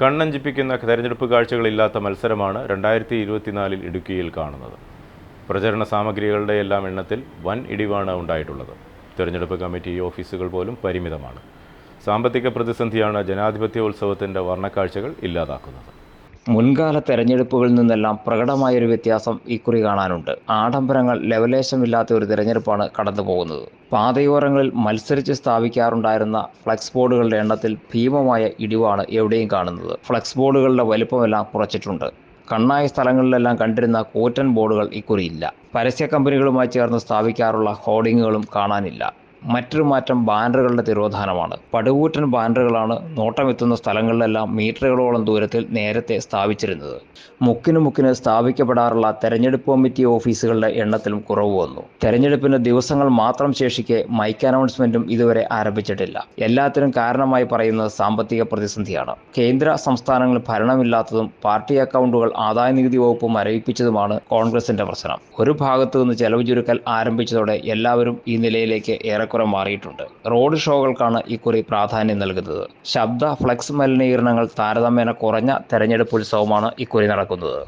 കണ്ണഞ്ചിപ്പിക്കുന്ന തെരഞ്ഞെടുപ്പ് കാഴ്ചകളില്ലാത്ത മത്സരമാണ് രണ്ടായിരത്തി ഇരുപത്തിനാലിൽ ഇടുക്കിയിൽ കാണുന്നത്. പ്രചരണ സാമഗ്രികളുടെ എല്ലാം എണ്ണത്തിൽ വൻ ഇടിവാണ് ഉണ്ടായിട്ടുള്ളത്. തെരഞ്ഞെടുപ്പ് കമ്മിറ്റി ഓഫീസുകൾ പോലും പരിമിതമാണ്. സാമ്പത്തിക പ്രതിസന്ധിയാണ് ജനാധിപത്യോത്സവത്തിന്റെ വർണക്കാഴ്ചകൾ ഇല്ലാതാക്കുന്നത്. മുൻകാല തെരഞ്ഞെടുപ്പുകളിൽ നിന്നെല്ലാം പ്രകടമായൊരു വ്യത്യാസം ഇക്കുറി കാണാനുണ്ട്. ആഡംബരങ്ങൾ ലെവലേശമില്ലാത്ത ഒരു തെരഞ്ഞെടുപ്പാണ് കടന്നു പോകുന്നത് പാതയോരങ്ങളിൽ മത്സരിച്ച് സ്ഥാപിക്കാറുണ്ടായിരുന്ന ഫ്ലക്സ് ബോർഡുകളുടെ എണ്ണത്തിൽ ഭീമമായ ഇടിവാണ് എവിടെയും കാണുന്നത്. ഫ്ലക്സ് ബോർഡുകളുടെ വലിപ്പമെല്ലാം കുറച്ചിട്ടുണ്ട്. കണ്ണായ സ്ഥലങ്ങളിലെല്ലാം കണ്ടിരുന്ന കൂറ്റൻ ബോർഡുകൾ ഇക്കുറിയില്ല പരസ്യ കമ്പനികളുമായി ചേർന്ന് സ്ഥാപിക്കാറുള്ള ഹോർഡിങ്ങുകളും കാണാനില്ല. മറ്റൊരു മാറ്റം ബാനറുകളുടെ തിരോധാനമാണ്. പടുകൂറ്റൻ ബാനറുകളാണ് നോട്ടമെത്തുന്ന സ്ഥലങ്ങളിലെല്ലാം മീറ്ററുകളോളം ദൂരത്തിൽ നേരത്തെ സ്ഥാപിച്ചിരുന്നത്. മുക്കിന് മുക്കിന് സ്ഥാപിക്കപ്പെടാറുള്ള തെരഞ്ഞെടുപ്പ് കമ്മിറ്റി ഓഫീസുകളുടെ എണ്ണത്തിലും കുറവ് വന്നു. തെരഞ്ഞെടുപ്പിന് ദിവസങ്ങൾ മാത്രം ശേഷിക്കെ മൈക്ക് അനൗൺസ്മെന്റും ഇതുവരെ ആരംഭിച്ചിട്ടില്ല. എല്ലാത്തിനും കാരണമായി പറയുന്നത് സാമ്പത്തിക പ്രതിസന്ധിയാണ്. കേന്ദ്ര സംസ്ഥാനങ്ങളിൽ ഭരണമില്ലാത്തതും പാർട്ടി അക്കൗണ്ടുകൾ ആദായനികുതി വകുപ്പ് മരവിപ്പിച്ചതുമാണ് കോൺഗ്രസിന്റെ പ്രശ്നം. ഒരു ഭാഗത്തു നിന്ന് ചെലവ് ചുരുക്കൽ ആരംഭിച്ചതോടെ എല്ലാവരും ഈ നിലയിലേക്ക് ഏറെക്കുറെ മാറിയിട്ടുണ്ട്. റോഡ് ഷോകൾക്കാണ് ഇക്കുറി പ്രാധാന്യം നൽകുന്നത്. ശബ്ദ ഫ്ലക്സ് മലിനീകരണങ്ങൾ താരതമ്യേന കുറഞ്ഞ തെരഞ്ഞെടുപ്പ് ഉത്സവമാണ് ഇക്കുറി നടക്കുന്നത്.